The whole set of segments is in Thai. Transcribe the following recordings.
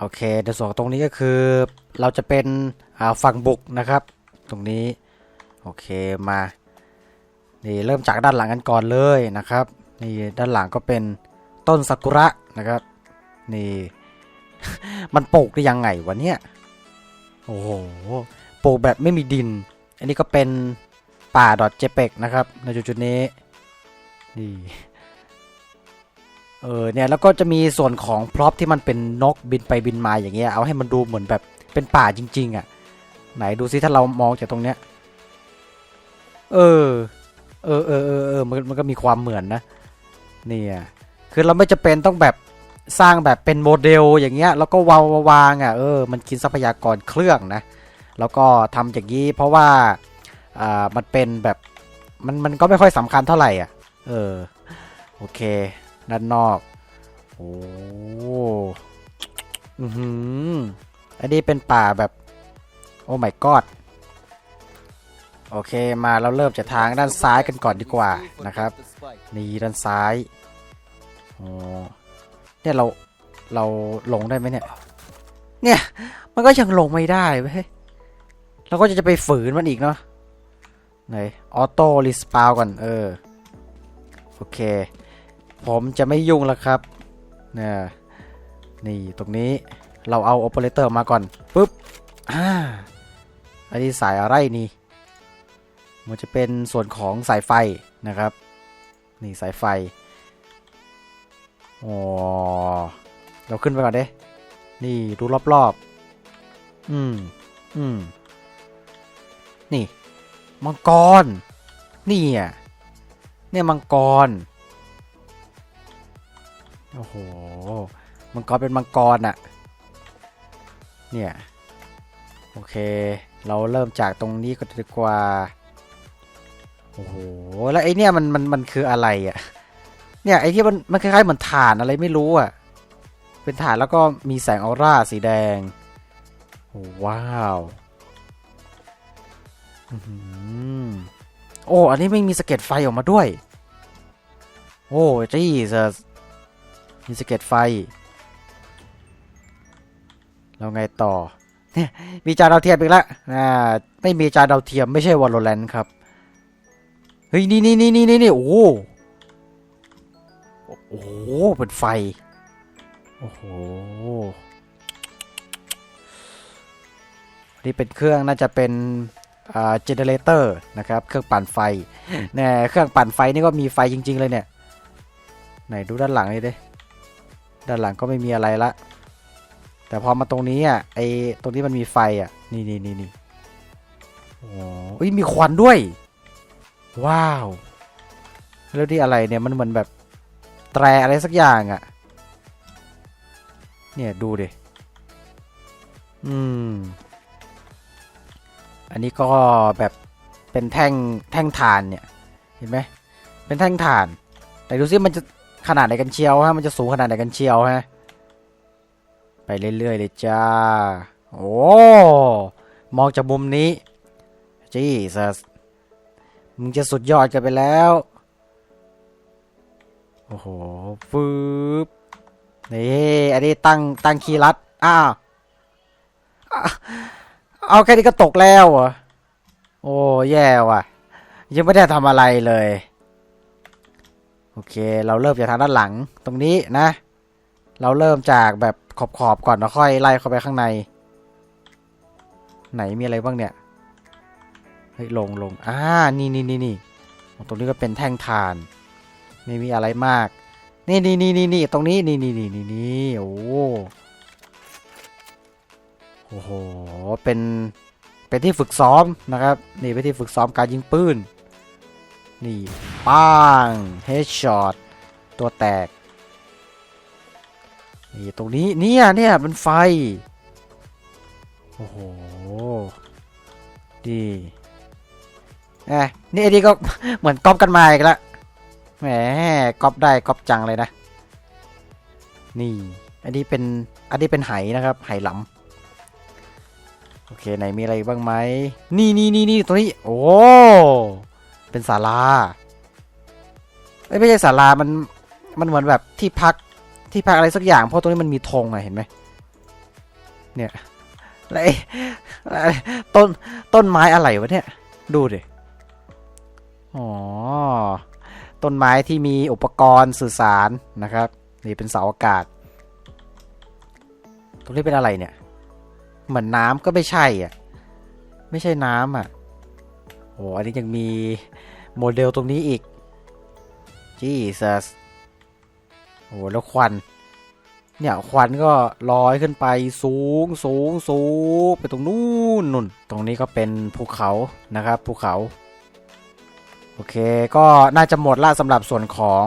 โอเคในส่วนของตรงนี้ก็คือเราจะเป็นฝั่งบุกนะครับ ตรงนี้ โอเคมานี่เริ่มจากด้านหลังกันก่อนเลยนะครับนี่ด้านหลังก็เป็นต้นซากุระนะครับนี่มันปลูกได้ยังไงวะเนี่ยโอ้โหปลูกแบบไม่มีดิน อันนี้ก็เป็นป่าดอทเจเปกนะครับในจุดๆนี้นี่ เออเนี่ยแล้วก็จะมีส่วนของพร็อพที่มันเป็นนกบินไปบินมาอย่างเงี้ยเอาให้มันดูเหมือนแบบเป็นป่าจริง ๆอะ ไหนดูซิถ้าเรามองจากตรงเนี้ยเออเออเออเออเออมันมันก็มีความเหมือนนะเนี่ยคือเราไม่จะเป็นต้องแบบสร้างแบบเป็นโมเดลอย่างเงี้ยแล้วก็วางวางอะเออมันกินทรัพยากรเครื่องนะแล้วก็ทำอย่างนี้เพราะว่าอ่ามันเป็นแบบมันมันก็ไม่ค่อยสำคัญเท่าไหร่อะเออโอเค ด้านนอก โอ้อือหืออันนี้เป็นป่าแบบ โอ้ my god โอเคมาเราเริ่มจากทางด้านซ้ายกันก่อนดีกว่านะครับนี่ด้านซ้ายโอ้เนี่ยเราเราลงได้ไหมเนี่ย เนี่ย มันก็ยังลงไม่ได้เว้ยเราก็จะไปฝืนมันอีกเนาะไหนออโต้รีสปาวก่อนเออ โอเค ผมจะไม่ยุ่งแล้วครับเนี่ยนี่ตรงนี้เราเอาโอเปอเรเตอร์มาก่อนปุ๊บอ่าอันนี้สายอะไรนี่ มันจะเป็นส่วนของสายไฟนะครับ นี่สายไฟอ๋อเราขึ้นไปก่อนเด้ นี่ดูรอบๆ อืม อืม นี่ มังกร นี่อะเนี่ยมังกร โอ้โห มังกรเป็นมังกรอะเนี่ย โอเค เราเริ่มจากตรงนี้ก็ดีกว่า โอ้โห แล้วไอเนี่ยมันมันมันคืออะไรอะเนี่ยไอที่มันมันคล้ายๆเหมือนถ่านอะไรไม่รู้อะเป็นถ่านแล้วก็มีแสงออร่าสีแดงโอ้ว้าวอื้อหือโอ้ อันนี้ไม่มีสเก็ดไฟออกมาด้วย โอ้จี้ส มีสะเก็ดไฟแล้วไงต่อ เนี่ย มีจานดาวเทียมอีกแล้วอ่าไม่มีจานดาวเทียมไม่ใช่วอลโลแรนครับ เฮ้ย นี่นี่นี่นี่นี่โอ้โหโอ้โหเป็นไฟ โอ้โห นี่เป็นเครื่องน่าจะเป็นอ่าเจเนเรเตอร์นะครับ เครื่องปั่นไฟเนี่ยเครื่องปั่นไฟนี่ก็มีไฟจริง ๆ เลยเนี่ย ไหนดูด้านหลังนี่ดิ ด้านหลังก็ไม่มีอะไรละ แต่พอมาตรงนี้อะไอตรงที่มันมีไฟอะ นี่นี่นี่นี่โอ้ยมีควันด้วย ว้าว แล้วที่อะไรเนี่ยมันเหมือนแบบแตรอะไรสักอย่างอะ เนี่ยดูดิ อืม อันนี้ก็แบบเป็นแท่งแท่งถ่านเนี่ย เห็นไหมเป็นแท่งถ่าน แต่ดูซิมันจะ ขนาดไหนกันเชียวฮะมันจะสูงขนาดไหนกันเชียวฮะไปเรื่อยๆเลยจ้าโอ้มองจากมุมนี้จีสัสมึงจะสุดยอดกันไปแล้วโอ้โหฟืบนี่อันนี้ตั้งตั้งคีย์ลัดอ้าวเอาแค่นี้ก็ตกแล้วเหรอโอ้แย่ว่ะ ยังไม่ได้ทำอะไรเลย เค เราเริ่มจากทางด้านหลังตรงนี้นะ เราเริ่มจากแบบขอบขอบๆก่อนแล้วค่อยไล่เข้าไปข้างใน ไหนมีอะไรบ้างเนี่ยเฮ้ยลงลงอ่านี่นี่นี่นี่ตรงนี้ก็เป็นแท่งถ่าน ไม่มีอะไรมาก นี่นี่นี่นี่นี่ตรงนี้นี่นี่นี่นี่นี่โอ้โอ้โหเป็นเป็นที่ฝึกซ้อมนะครับ นี่เป็นที่ฝึกซ้อมการยิงปืน นี่ป้างเฮดช็อตตัวแตก นี่ตรงนี้เนี่ยเนี่ยเป็นไฟ โอ้โห ดีเอ้นี่ไอ้นี่ก็เหมือนก๊อปกันมาอีกแล้วแหมก๊อปได้ก๊อปจังเลยนะ นี่ อันนี้เป็น อันนี้เป็นไหนะครับ ไหหลำโอเค ไหนมีอะไรบ้างไหม นี่นี่นี่นี่ตรงนี้ โอ้ เป็นศาลาไม่ใช่ศาลา มัน มันเหมือนแบบที่พัก ที่พักอะไรสักอย่าง เพราะตรงนี้มันมีธงอะเห็นไหม เนี่ยไอ้แล้วไอ้ต้น ต้นไม้อะไรวะเนี่ย ดูดิ อ๋อ ต้นไม้ที่มีอุปกรณ์สื่อสารนะครับ นี่เป็นเสาอากาศ ตรงนี้เป็นอะไรเนี่ย เหมือนน้ำก็ไม่ใช่อะ ไม่ใช่น้ำอะ อ้อันนี้ยังมีโมเดลตรงนี้อีกจีซัสโอ้แล้วควัน เนี่ยควันก็ลอยขึ้นไปสูงสูงสูงไปตรงนู้นนุ่น ตรงนี้ก็เป็นภูเขานะครับภูเขา โอเคก็น่าจะหมดละสำหรับส่วนของ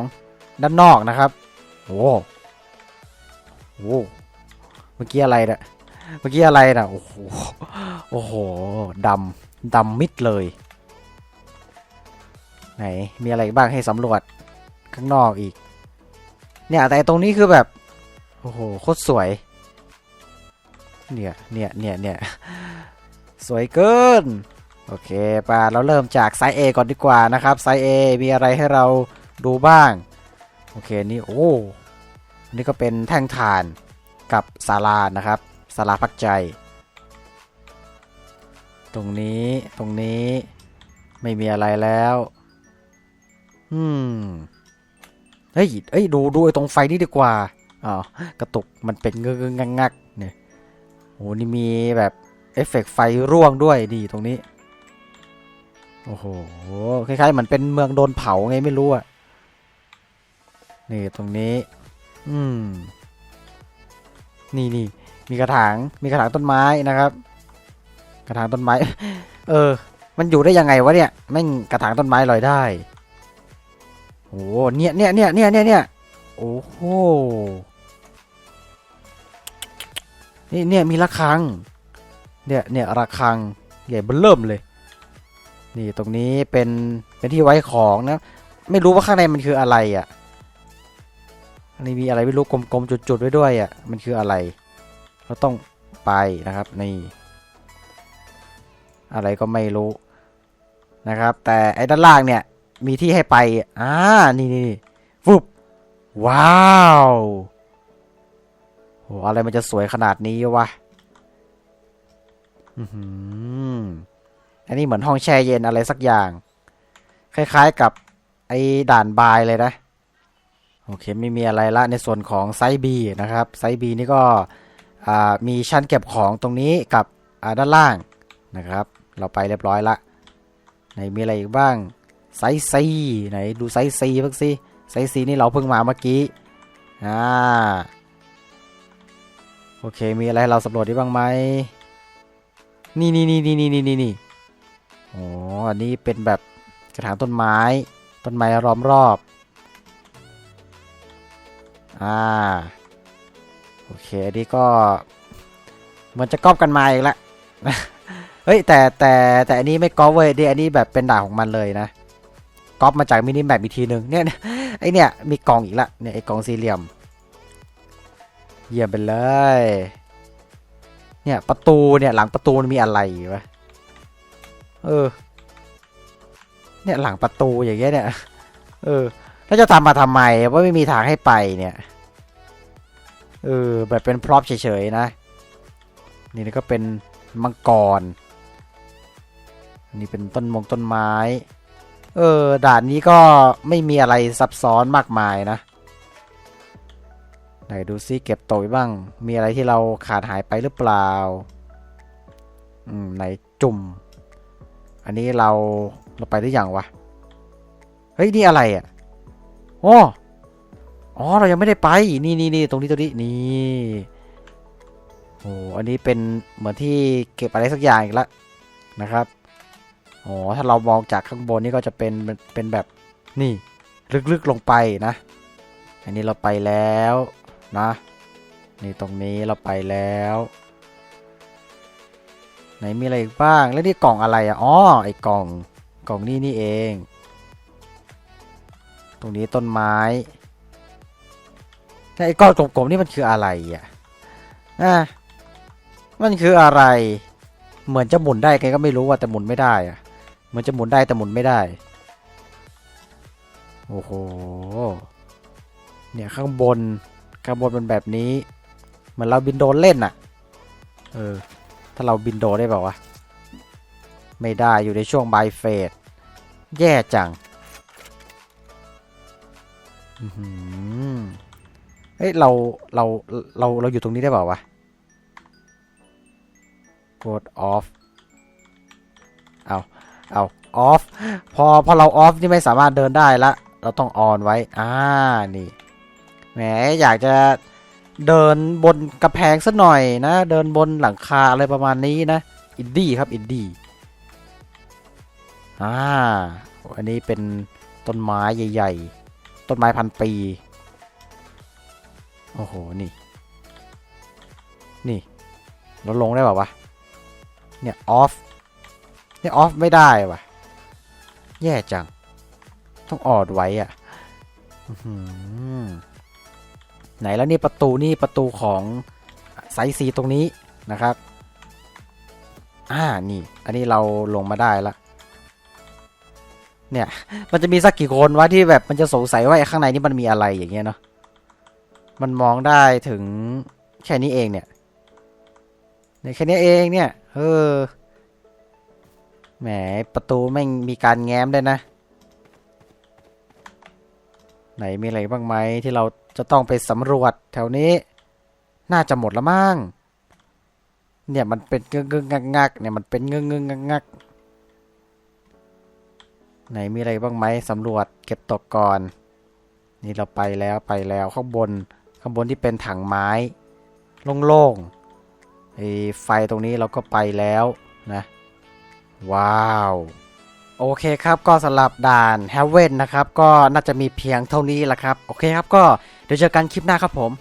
ด้านนอกนะครับโอ้โหเมื่อกี้อะไรนะเมื่อกี้อะไรนะโอ้โหโอ้โหดำดำมิดเลย ไหนมีอะไรบ้างให้สำรวจข้างนอกอีก เนี่ยแต่ตรงนี้คือแบบ โอ้โหโคตรสวย เนี่ยเนี่ยเนี่ยเนี่ยสวยเกิน โอเคป่าเราเริ่มจากไซส์ A ก่อนดีกว่านะครับไซส์ A มีอะไรให้เราดูบ้าง โอเคนี่โอ้นี่ก็เป็นแท่งถ่านกับศาลานะครับศาลาพักใจ ตรงนี้ตรงนี้ไม่มีอะไรแล้ว อืม เฮ้ยเอ้ย ดูดูไอ้ตรงไฟนี่ดีกว่าอ๋อกระตุกมันเป็นเงื้องักงักๆเนี่ยโอ้นี่มีแบบเอฟเฟกต์ไฟร่วงด้วยดีตรงนี้ โอ้โห คล้ายๆเหมือนเป็นเมืองโดนเผาไงไม่รู้อะนี่ตรงนี้ อืม นี่นี่ มีกระถาง มีกระถางต้นไม้นะครับ กระถางต้นไม้ เออ มันอยู่ได้ยังไงวะเนี่ย แม่งกระถางต้นไม้ลอยได้ โอ้เนี่ยเนี่ยเนี่ยเนี่ยเนี่ยเนี่ยโอ้โหนี่เนี่ยมีระฆัง เนี่ยเนี่ยระฆังใหญ่เบิ่มเริ่มเลย นี่ตรงนี้เป็นเป็นที่ไว้ของนะ ไม่รู้ว่าข้างในมันคืออะไรอะ่ะอันนี้มีอะไรไม่รู้กลมๆจุดๆไว้ด้วยอะ่ะมันคืออะไร เราต้องไปนะครับนี่อะไรก็ไม่รู้นะครับ แต่ไอ้ด้านล่างเนี่ย มีที่ให้ไป อ่า นี่นี่ฟุบว้าวโหอะไรมันจะสวยขนาดนี้วะอือหืออันนี้เหมือนห้องแช่เย็นอะไรสักอย่าง คล้ายๆกับไอ้ด่านบายเลยนะ โอเค ไม่มีอะไรละในส่วนของไซส์ B นะครับ ไซส์ B นี่ก็อ่ามีชั้นเก็บของตรงนี้กับอ่าด้านล่างนะครับ เราไปเรียบร้อยละไหนมีอะไรอีกบ้าง ไซซีไหนดูไซซีบ้างสิไซซีนี่เราเพิ่งมาเมื่อกี้อ่าโอเคมีอะไรเราสำรวจได้บ้างไหมนี่นี่นี่นี่นี่นี่นี่นี่โอ้อันนี้เป็นแบบกระถางต้นไม้ ต้นไม้ล้อมรอบอ่าโอเคอันนี้ก็เหมือนจะก๊อปกันมาอีกแล้วเฮ้ยแต่แต่แต่อันนี้ไม่ก๊อปเว้ยดิอันนี้แบบเป็นด่าของมันเลยนะ ก๊อปมาจากมินิแมปอีกทีหนึ่งเนี่ยไอเนี่ยมีกล่องอีกละเนี่ยไอกล่องสี่เหลี่ยม เยี่ยมไปเลย เนี่ยประตูเนี่ยหลังประตูมันมีอะไรวะเออ เนี่ยหลังประตูอย่างเงี้ยเนี่ย เออแล้วจะทำมาทำไมว่าไม่มีทางให้ไปเนี่ยเออแบบเป็นพร็อพเฉยๆนะ นี่ก็เป็นมังกรนี่เป็นต้นมงต้นไม้ เออ ด่านนี้ก็ไม่มีอะไรซับซ้อนมากมายนะ ไหนดูซิเก็บตวไว้บ้าง มีอะไรที่เราขาดหายไปหรือเปล่า อืม ไหนจุ่ม อันนี้เราเราไปหรือยังวะ เฮ้ย นี่อะไรอะโอ้อ๋อ เรายังไม่ได้ไป นี่นี่นี่ตรงนี้ตรงนี้ นี่โอ้อันนี้เป็นเหมือนที่เก็บอะไรสักอย่างอีกแล้วนะครับ โอ้ถ้าเรามองจากข้างบนนี่ก็จะเป็นเป็นแบบนี่ลึกๆลงไปนะ อันนี้เราไปแล้วนะ นี่ตรงนี้เราไปแล้วไหนมีอะไรอีกบ้างแล้วนี่กล่องอะไรอะอ๋อไอ้กล่องกล่องนี่นี่เอง ตรงนี้ต้นไม้ไอ้ก้อนกลมๆนี่มันคืออะไรอะอะมันคืออะไร เหมือนจะหมุนได้ไงก็ไม่รู้ว่าแต่หมุนไม่ได้อะ มือนจะหมุนได้แต่หมุนไม่ได้ โอ้โห เนี่ยข้างบน ข้างบนเป็นแบบนี้ เหมือนเราบินโดนเล่นอะเออ ถ้าเราบินโดนได้เปล่าวะ ไม่ได้อยู่ในช่วงบายเฟส แย่จังอื้อหือเฮ้ยเราเราเราเราอยู่ตรงนี้ได้เปล่าวะ กด off เอา เอา off พอพอเรา off นี่ไม่สามารถเดินได้ละ เราต้อง on ไว้อ่านี่แหมอยากจะเดินบนกระแพงสักหน่อยนะ เดินบนหลังคาอะไรประมาณนี้นะอินดี้ครับอินดี้อ่าอันนี้เป็นต้นไม้ใหญ่ ๆ ต้นไม้พันปี โอ้โห นี่ นี่ เราลงได้ป่าวะ เนี่ย ออฟ นี่ยออฟไม่ได้วะแย่จัง ต้องออดไว้อะอื้อหือไหนแล้วนี่ประตูนี่ประตูของไซส์ซีตรงนี้นะครับ อ่า นี่ อันนี้เราลงมาได้ละ เนี่ย มันจะมีสักกี่คนวะที่แบบมันจะสงสัยว่าข้างในนี่มันมีอะไรอย่างเงี้ยเนาะ มันมองได้ถึงแค่นี้เองเนี่ยเนี่ยแค่นี้เองเนี่ย เออ แหมประตูแม่งมีการแง้มได้วยนะ ไหนมีอะไรบ้างไหมที่เราจะต้องไปสำรวจแถวนี้ น่าจะหมดละมั้งเนี่ยมันเป็นเงึงงึงงักงักเนี่ยมันเป็นเงึงงึงงักงักไหนมีอะไรบ้างไหมสำรวจเก็บตกก่อน นี่เราไปแล้วไปแล้วข้างบนข้างบนที่เป็นถังไม้โล่งๆไอ้ไฟตรงนี้เราก็ไปแล้วนะ ว้าวโอเคครับก็สำหรับด่านแฮเวนนะครับก็น่าจะมีเพียงเท่านี้แหละครับ โอเคครับก็เดี๋ยวเจอกันคลิปหน้าครับผม